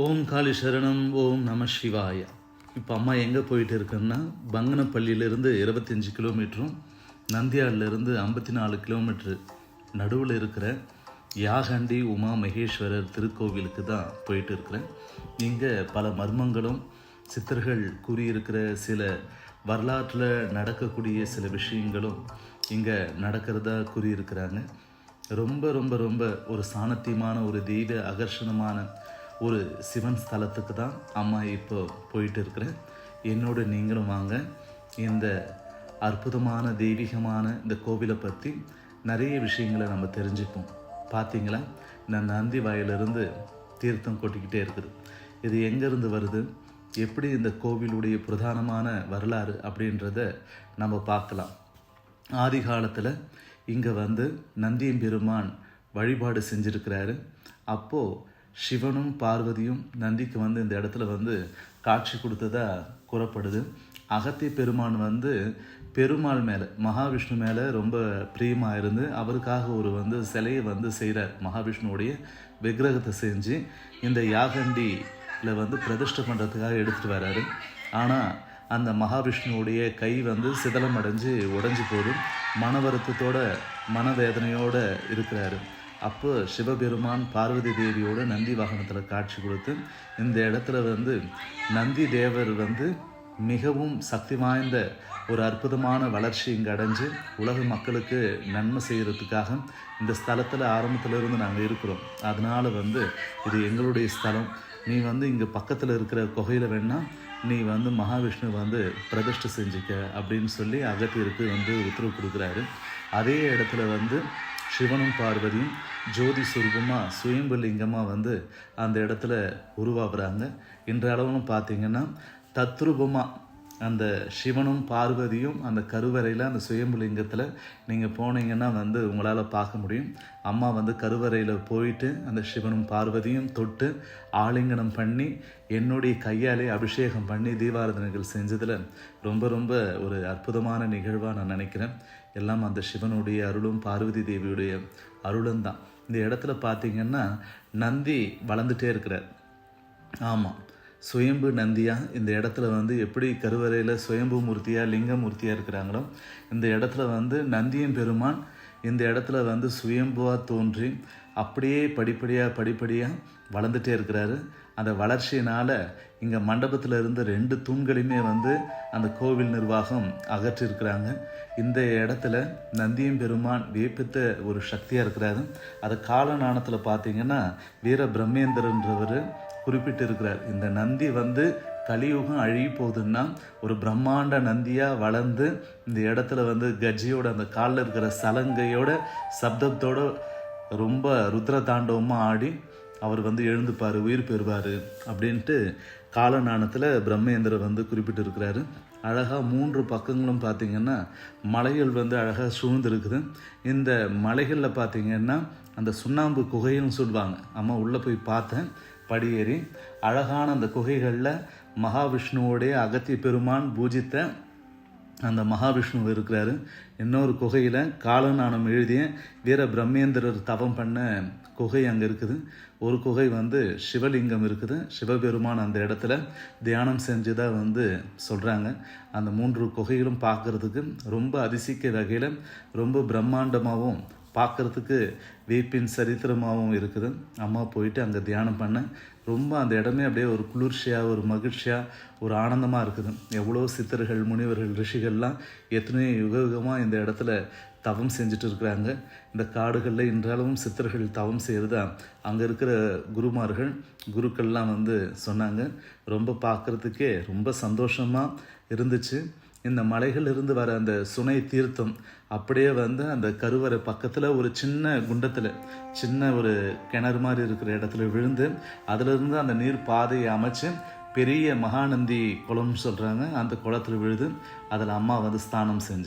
ஓம் காளி சரணம் ஓம் நம சிவாய. இப்போ அம்மா எங்கே போயிட்டு இருக்குன்னா பங்கனப்பள்ளியிலேருந்து இருபத்தஞ்சி கிலோமீட்டரும் நந்தியாடிலேருந்து ஐம்பத்தி நாலு கிலோமீட்ரு நடுவில் இருக்கிற யாகண்டி உமா மகேஸ்வரர் திருக்கோவிலுக்கு தான் போயிட்டு இருக்கிறேன். இங்கே பல மர்மங்களும் சித்தர்கள் கூறியிருக்கிற சில வரலாற்றில் நடக்கக்கூடிய சில விஷயங்களும் இங்கே நடக்கிறதா கூறியிருக்கிறாங்க. ரொம்ப ரொம்ப ரொம்ப ஒரு சாணத்தியமான ஒரு தெய்வ ஆகர்ஷணமான ஒரு சிவன் ஸ்தலத்துக்கு தான் அம்மா இப்போ போயிட்டு இருக்கிறேன். என்னோட நீங்களும் வாங்க. இந்த அற்புதமான தெய்வீகமான இந்த கோவிலை பற்றி நிறைய விஷயங்களை நம்ம தெரிஞ்சுப்போம். பார்த்தீங்களா இந்த நந்தி வாயிலிருந்து தீர்த்தம் கொட்டிக்கிட்டே இருக்குது. இது எங்கேருந்து வருது? எப்படி இந்த கோவிலுடைய பிரதானமான வரலாறு அப்படின்றத நம்ம பார்க்கலாம். ஆதி காலத்தில் இங்கே வந்து நந்தியம்பெருமான் வழிபாடு செஞ்சுருக்கிறாரு. அப்போது சிவனும் பார்வதியும் நந்திக்கு வந்து இந்த இடத்துல வந்து காட்சி கொடுத்ததா கூறப்படுது. அகத்திய பெருமான் வந்து பெருமாள் மேலே மகாவிஷ்ணு மேலே ரொம்ப பிரியமாக இருந்து அவருக்காக ஒரு வந்து சிலையை வந்து செய்கிறார் மகாவிஷ்ணுவுடைய விக்கிரகத்தை செஞ்சு இந்த யாகண்டியில் வந்து பிரதிஷ்டை பண்ணுறதுக்காக எடுத்துகிட்டு வராரு. ஆனால் அந்த மகாவிஷ்ணுவுடைய கை வந்து சிதலம் அடைஞ்சு உடஞ்சி போதும் மன வருத்தத்தோட மனவேதனையோடு இருக்கிறாரு. அப்போ சிவபெருமான் பார்வதி தேவியோட நந்தி வாகனத்தில் காட்சி கொடுத்து இந்த இடத்துல வந்து நந்தி தேவர் வந்து மிகவும் சக்தி வாய்ந்த ஒரு அற்புதமான வளர்ச்சி இங்கே அடைஞ்சு உலக மக்களுக்கு நன்மை செய்கிறதுக்காக இந்த ஸ்தலத்தில் ஆரம்பத்தில் இருந்து நாங்கள் இருக்கிறோம். அதனால் வந்து இது எங்களுடைய ஸ்தலம். நீ வந்து இங்கே பக்கத்தில் இருக்கிற குகையில் வேணால் நீ வந்து மகாவிஷ்ணு வந்து பிரதிஷ்டை செஞ்சுக்க அப்படின்னு சொல்லி அகத்தியருக்கு வந்து உத்தரவு கொடுக்குறாரு. அதே இடத்துல வந்து சிவனும் பார்வதியும் ஜோதி சுரூபமாக சுயம்புலிங்கமாக வந்து அந்த இடத்துல உருவாகுறாங்க. இன்றளவும் பார்த்தீங்கன்னா தத்ரூபமாக அந்த சிவனும் பார்வதியும் அந்த கருவறையில் அந்த சுயம்புலிங்கத்தில் நீங்கள் போனீங்கன்னா வந்து உங்களால் பார்க்க முடியும். அம்மா வந்து கருவறையில் போயிட்டு அந்த சிவனும் பார்வதியும் தொட்டு ஆலிங்கனம் பண்ணி என்னுடைய கையாலே அபிஷேகம் பண்ணி தீபாரதனைகள் செஞ்சதில் ரொம்ப ரொம்ப ஒரு அற்புதமான நிகழ்வாக நான் நினைக்கிறேன். எல்லாம் அந்த சிவனுடைய அருளும் பார்வதி தேவியுடைய அருளும் தான் இந்த இடத்துல பார்த்தீங்கன்னா நந்தி வளர்ந்துட்டே இருக்கிறார். ஆமாம் சுயம்பு நந்தியா இந்த இடத்துல வந்து எப்படி கருவறையில் சுயம்பு மூர்த்தியாக லிங்க மூர்த்தியாக இருக்கிறாங்களோ இந்த இடத்துல வந்து நந்தியம் பெருமான் இந்த இடத்துல வந்து சுயம்புவாக தோன்றி அப்படியே படிப்படியாக படிப்படியாக வளர்ந்துட்டே இருக்கிறாரு. அந்த வளர்ச்சியினால் இங்கே மண்டபத்தில் இருந்த ரெண்டு தூண்களையுமே வந்து அந்த கோவில் நிர்வாகம் அகற்றிருக்கிறாங்க இந்த இடத்துல நந்தியம் பெருமான் வியப்பித்த ஒரு சக்தியாக இருக்கிறாரு. அதை கால நாணத்தில் பார்த்தீங்கன்னா வீர பிரம்மேந்திரன்றவர் குறிப்பிட்டிருக்கிறார். இந்த நந்தி வந்து கலியுகம் அழிய போகுதுன்னா ஒரு பிரம்மாண்ட நந்தியாக வளர்ந்து இந்த இடத்துல வந்து கஜியோட அந்த காலில் இருக்கிற சலங்கையோட சப்தத்தோட ரொம்ப ருத்ர தாண்டவமாக ஆடி அவர் வந்து எழுந்துப்பார் உயிர் பெறுவார் அப்படின்ட்டு காலநாணத்தில் பிரம்மேந்திரர் வந்து குறிப்பிட்டிருக்கிறாரு. அழகாக மூன்று பக்கங்களும் பார்த்திங்கன்னா மலைகள் வந்து அழகாக சூழ்ந்துருக்குது. இந்த மலைகளில் பார்த்திங்கன்னா அந்த சுண்ணாம்பு குகைன்னு சொல்லுவாங்க. அம்மா உள்ளே போய் பார்த்தேன். படியேறி அழகான அந்த குகைகளில் மகாவிஷ்ணுவோடைய அகத்திய பெருமான் பூஜித்த அந்த மகாவிஷ்ணு இருக்கிறாரு. இன்னொரு குகையில் காலநாணம் எழுதிய வீர பிரம்மேந்திரர் தவம் பண்ண குகை அங்கே இருக்குது. ஒரு குகை வந்து சிவலிங்கம் இருக்குது. சிவபெருமான் அந்த இடத்துல தியானம் செஞ்சதாக வந்து சொல்கிறாங்க அந்த மூன்று குகைகளும் பார்க்குறதுக்கு ரொம்ப அதிசிக்க வகையில் ரொம்ப பிரம்மாண்டமாகவும் பார்க்குறதுக்கு வீப்பின் சரித்திரமாகவும் இருக்குது. அம்மா போயிட்டு அங்கே தியானம் பண்ணேன் ரொம்ப அந்த இடமே அப்படியே ஒரு குளிர்ச்சியாக ஒரு மகிழ்ச்சியாக ஒரு ஆனந்தமாக இருக்குது. எவ்வளோ சித்தர்கள் முனிவர்கள் ரிஷிகள்லாம் எத்தனையோ யுக யுகமாக இந்த இடத்துல தவம் செஞ்சுட்டு இருக்கிறாங்க. இந்த காடுகளில் இன்றளவும் சித்தர்கள் தவம் செய்கிறதா அங்கே இருக்கிற குருமார்கள் குருக்கள்லாம் வந்து சொன்னாங்க. ரொம்ப பார்க்குறதுக்கே ரொம்ப சந்தோஷமாக இருந்துச்சு. இந்த மலைகளிலிருந்து வர அந்த சுனை தீர்த்தம் அப்படியே வந்து அந்த கருவறை பக்கத்தில் ஒரு சின்ன குண்டத்தில் சின்ன ஒரு கிணறு மாதிரி இருக்கிற இடத்துல விழுந்து அதிலிருந்து அந்த நீர் பாதையை அமைச்சு பெரிய மகாநந்தி குளம்னு சொல்கிறாங்க அந்த குளத்தில் விழுது அதில் அம்மா வந்து ஸ்தானம் செஞ்சு